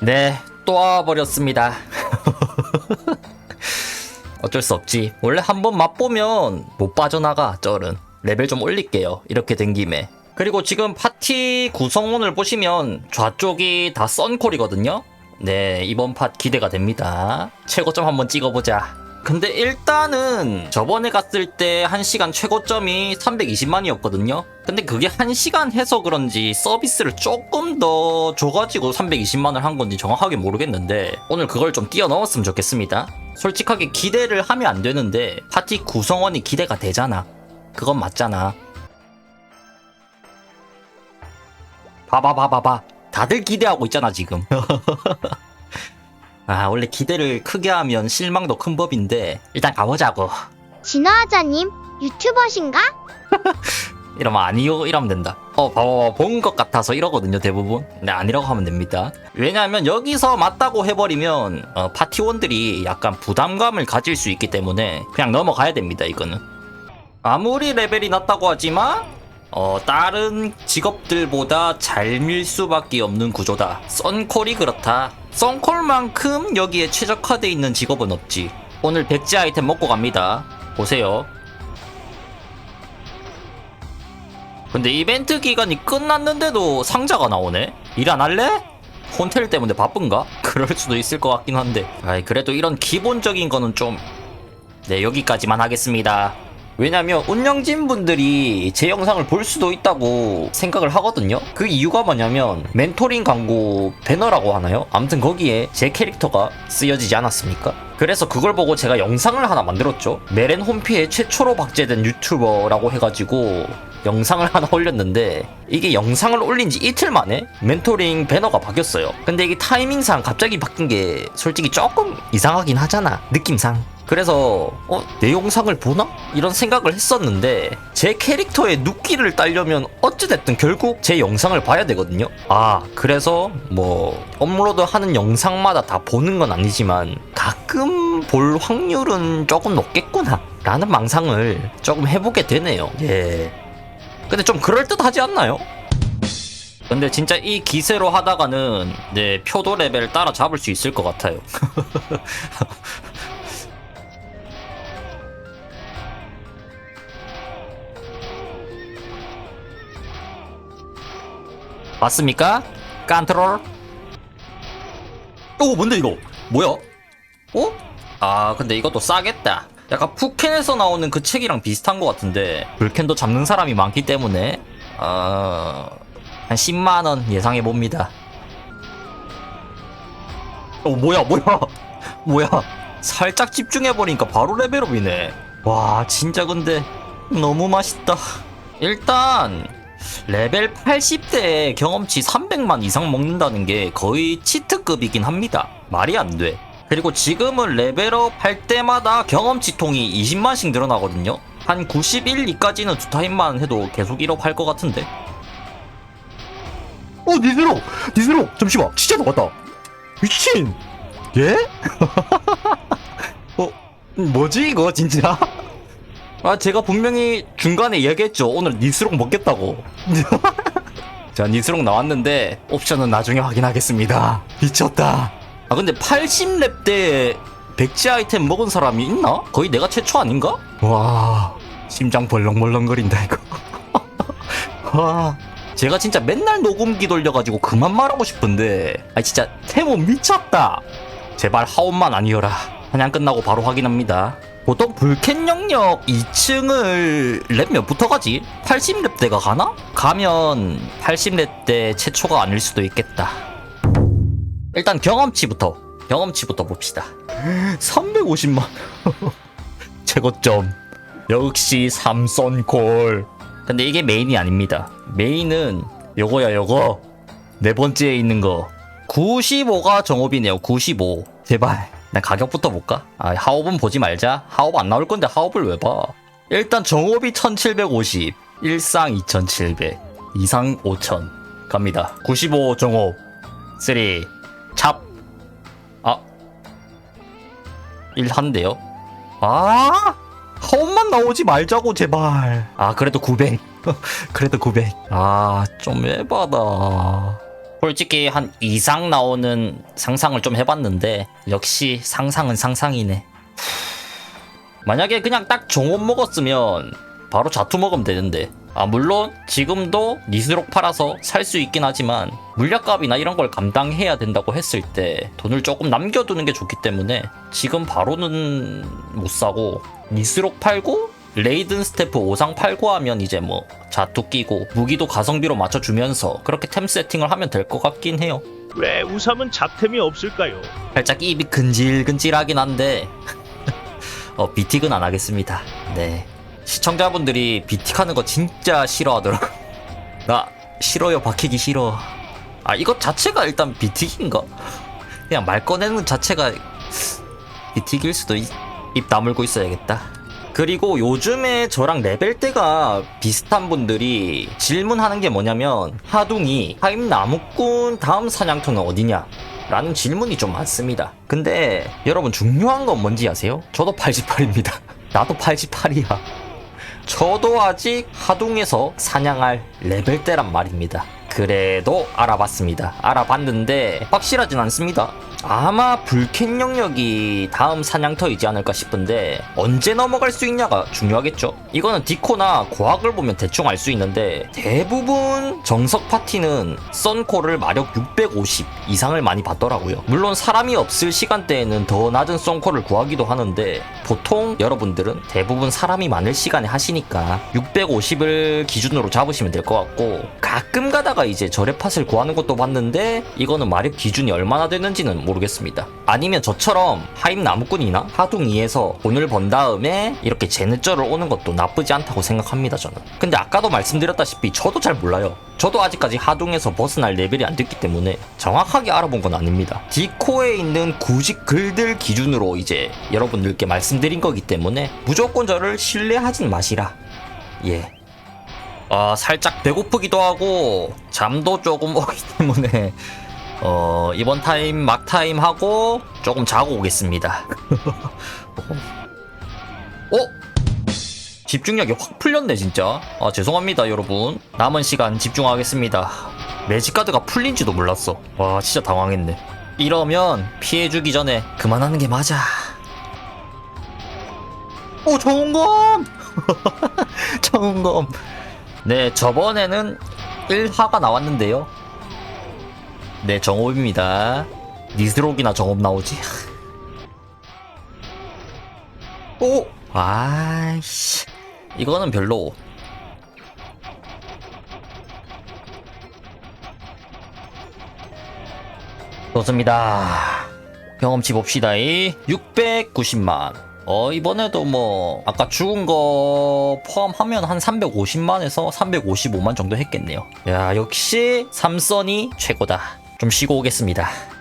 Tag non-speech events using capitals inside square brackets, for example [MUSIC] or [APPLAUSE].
네, 또 와버렸습니다. [LAUGHS] 어쩔 수 없지. 원래 한 번 맛보면 못 빠져나가, 쩔은. 레벨 좀 올릴게요. 이렇게 된 김에. 그리고 지금 파티 구성원을 보시면 좌쪽이 다 썬콜이거든요? 네, 이번 팟 기대가 됩니다. 최고점 한번 찍어보자. 근데 일단은 저번에 갔을 때 1시간 최고점이 320만이었거든요. 근데 그게 1시간 해서 그런지 서비스를 조금 더 줘가지고 320만을 한 건지 정확하게 모르겠는데 오늘 그걸 좀 뛰어넘었으면 좋겠습니다. 솔직하게 기대를 하면 안 되는데 파티 구성원이 기대가 되잖아. 그건 맞잖아. 봐봐 봐봐 봐. 다들 기대하고 있잖아 지금. [LAUGHS] 아 원래 기대를 크게 하면 실망도 큰 법인데 일단 가보자고. 진화하자님 유튜버신가? [LAUGHS] 이러면 아니요 이러면 된다. 어 봐봐 본 것 같아서 이러거든요 대부분. 근데 아니라고 하면 됩니다. 왜냐하면 여기서 맞다고 해버리면 어, 파티원들이 약간 부담감을 가질 수 있기 때문에 그냥 넘어가야 됩니다 이거는. 아무리 레벨이 낮다고 하지만 어, 다른 직업들보다 잘 밀 수밖에 없는 구조다. 썬콜이 그렇다. 썬콜만큼 여기에 최적화돼 있는 직업은 없지. 오늘 백지 아이템 먹고 갑니다. 보세요. 근데 이벤트 기간이 끝났는데도 상자가 나오네? 일 안 할래? 혼텔 때문에 바쁜가? [LAUGHS] 그럴 수도 있을 것 같긴 한데. 아이, 그래도 이런 기본적인 거는 좀. 네, 여기까지만 하겠습니다. 왜냐면 운영진 분들이 제 영상을 볼 수도 있다고 생각을 하거든요. 그 이유가 뭐냐면 멘토링 광고 배너라고 하나요? 아무튼 거기에 제 캐릭터가 쓰여지지 않았습니까? 그래서 그걸 보고 제가 영상을 하나 만들었죠. 메렌 홈피에 최초로 박제된 유튜버라고 해가지고 영상을 [LAUGHS] 하나 올렸는데 이게 영상을 올린 지 이틀 만에 멘토링 배너가 바뀌었어요. 근데 이게 타이밍상 갑자기 바뀐 게 솔직히 조금 이상하긴 하잖아. 느낌상. 그래서 어, 내 영상을 보나? 이런 생각을 했었는데 제 캐릭터의 눕기를 따려면 어찌됐든 결국 제 영상을 봐야 되거든요. 아 그래서 뭐 업로드 하는 영상마다 다 보는 건 아니지만 가끔 볼 확률은 조금 높겠구나 라는 망상을 조금 해보게 되네요. 예. 근데 좀 그럴듯하지 않나요? 근데 진짜 이 기세로 하다가는 네 표도 레벨 따라 잡을 수 있을 것 같아요. [LAUGHS] 맞습니까? 깐트롤? 오 뭔데 이거? 뭐야? 어? 아 근데 이것도 싸겠다 약간 푸켄에서 나오는 그 책이랑 비슷한 것 같은데 불켄도 잡는 사람이 많기 때문에 어... 한 10만원 예상해봅니다 어 뭐야 뭐야 [LAUGHS] 뭐야 살짝 집중해버리니까 바로 레벨업이네 와 진짜 근데 너무 맛있다 일단 레벨 80대에 경험치 300만 이상 먹는다는 게 거의 치트급이긴 합니다. 말이 안 돼. 그리고 지금은 레벨업 할 때마다 경험치 통이 20만씩 늘어나거든요. 한 91, 2까지는 두 타임만 해도 계속 1업 할 것 같은데. 어 니스로 니스로 잠시만 진짜 나왔다 미친 예? [LAUGHS] 어 뭐지 이거 진짜 아, 제가 분명히 중간에 얘기했죠. 오늘 니스록 먹겠다고. [LAUGHS] 자, 니스록 나왔는데 옵션은 나중에 확인하겠습니다. 미쳤다 아 근데 80렙 때 백지 아이템 먹은 사람이 있나? 거의 내가 최초 아닌가? 와 심장 벌렁벌렁거린다 이거 [LAUGHS] 와 제가 진짜 맨날 녹음기 돌려가지고 그만 말하고 싶은데 아 진짜 태모 미쳤다 제발 하온만 아니어라 사냥 끝나고 바로 확인합니다 보통 불캔 영역 2층을 랩 몇부터 가지? 80렙 대가 가나? 가면 80렙 대 최초가 아닐 수도 있겠다. 일단 경험치부터 경험치부터 봅시다. 350만. [LAUGHS] 최고점. 역시 삼선콜 근데 이게 메인이 아닙니다. 메인은 요거야 요거. 네 번째에 있는 거. 95가 정업이네요 95 제발 나 가격부터 볼까? 아 하옵은 보지 말자 하옵 안 나올 건데 하옵을 왜 봐 일단 정업이 1750 일상 2700 이상 5000 갑니다 95 정업 3 찹. 아. 1한대요. 아! 홈만 나오지 말자고 제발. 아, 그래도 900. [LAUGHS] 그래도 900. 아, 좀 에바다. 솔직히 한 이상 나오는 상상을 좀 해봤는데 역시 상상은 상상이네. 만약에 그냥 딱 종업 먹었으면 바로 자투 먹으면 되는데 아 물론 지금도 니스록 팔아서 살 수 있긴 하지만 물약값이나 이런 걸 감당해야 된다고 했을 때 돈을 조금 남겨두는 게 좋기 때문에 지금 바로는 못 사고 니스록 팔고 레이든 스태프 5상 팔고 하면 이제 뭐 자투 끼고 무기도 가성비로 맞춰주면서 그렇게 템 세팅을 하면 될 것 같긴 해요 왜 우삼은 잡템이 없을까요? 살짝 입이 근질근질하긴 한데 [LAUGHS] 어 비틱은 안 하겠습니다. 네 시청자분들이 비틱하는 거 진짜 싫어하더라고. [LAUGHS] 나 싫어요 박히기 싫어. 아 이것 자체가 일단 비틱인가? 그냥 말 꺼내는 자체가 비틱일 수도 있, 입 다물고 있어야겠다. 그리고 요즘에 저랑 레벨대가 비슷한 분들이 질문하는 게 뭐냐면 하둥이 하임 나무꾼 다음 사냥터는 어디냐? 라는 질문이 좀 많습니다. 근데 여러분 중요한 건 뭔지 아세요? 저도 88입니다. [LAUGHS] 나도 88이야. 저도 아직 하동에서 사냥할 레벨대란 말입니다. 그래도 알아봤습니다. 알아봤는데 확실하진 않습니다. 아마 불캔 영역이 다음 사냥터이지 않을까 싶은데 언제 넘어갈 수 있냐가 중요하겠죠. 이거는 디코나 고학을 보면 대충 알 수 있는데 대부분 정석 파티는 썬코를 마력 650 이상을 많이 받더라고요. 물론 사람이 없을 시간대에는 더 낮은 썬코를 구하기도 하는데 보통 여러분들은 대부분 사람이 많을 시간에 하시니까 650을 기준으로 잡으시면 될 것 같고 가끔 가다가 이제 절의 팟을 구하는 것도 봤는데 이거는 마력 기준이 얼마나 되는지는 모르겠습니다. 아니면 저처럼 하임 나무꾼이나 하둥이에서 돈을 번 다음에 이렇게 제느절을 오는 것도 나쁘지 않다고 생각합니다 저는. 근데 아까도 말씀드렸다시피 저도 잘 몰라요. 저도 아직까지 하둥에서 벗어날 레벨이 안 됐기 때문에 정확하게 알아본 건 아닙니다. 디코에 있는 구직 글들 기준으로 이제 여러분들께 말씀드린 거기 때문에 무조건 저를 신뢰하진 마시라. 예. 아, 살짝 배고프기도 하고 잠도 조금 [LAUGHS] 오기 때문에 어, 이번 타임 막 타임 하고 조금 자고 오겠습니다. [LAUGHS] 어? 집중력이 확 풀렸네 진짜. 아 죄송합니다 여러분. 남은 시간 집중하겠습니다. 매직 카드가 풀린지도 몰랐어. 와 진짜 당황했네. 이러면 피해주기 전에 그만하는 게 맞아. 오 정검! 정검. [LAUGHS] 네 저번에는 1화가 나왔는데요. 네 정업입니다. 니스록이나 정업 나오지. 오! 아이씨. 이거는 별로. 좋습니다. 경험치 봅시다. 690만. 어, 이번에도 뭐, 아까 죽은 거 포함하면 한 350만에서 355만 정도 했겠네요. 야, 역시 삼선이 최고다. 좀 쉬고 오겠습니다.